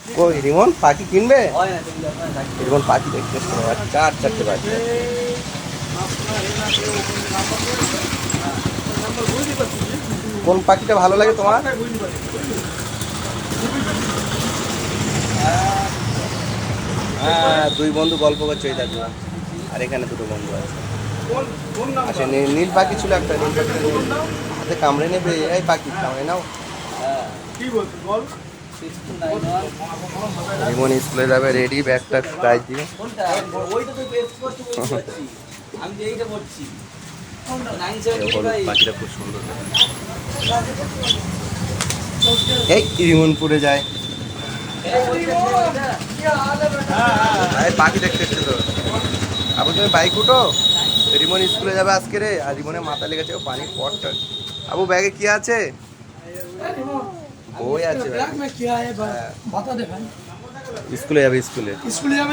কই রিমন? পাখি কিনবে? রিমন পাখি দেখতে চার চারটে পাখি। কোন পাখিটা ভালো লাগে তোমার? হ্যাঁ দুই বন্ধু গল্প করছে ওই দেখো। আর এখানে দুটো বন্ধু আছে। আচ্ছা নীল নীল পাখি ছিল একটা নীল পাখি হাতে কামড়ে নেবে? এই পাখি কামড়ে নাও। রিমন স্কুলে যাবে রেডি ব্যাগটা গায়ে দিয়ে। এই হলুদ পাখিটা খুব সুন্দর এই রিমন যায়। পাখি দেখতে তো। আবার তুমি বাইক উঠো? রিমন স্কুলে যাবে আজকে রে। আর রিমনের মাথা লেগেছে ও পানি পটটা। আবু ব্যাগে কি আছে? বই আছে ব্যাগ মে কি আয়ে বাতা দেখান স্কুলে যাবে স্কুলে। স্কুলে যাবে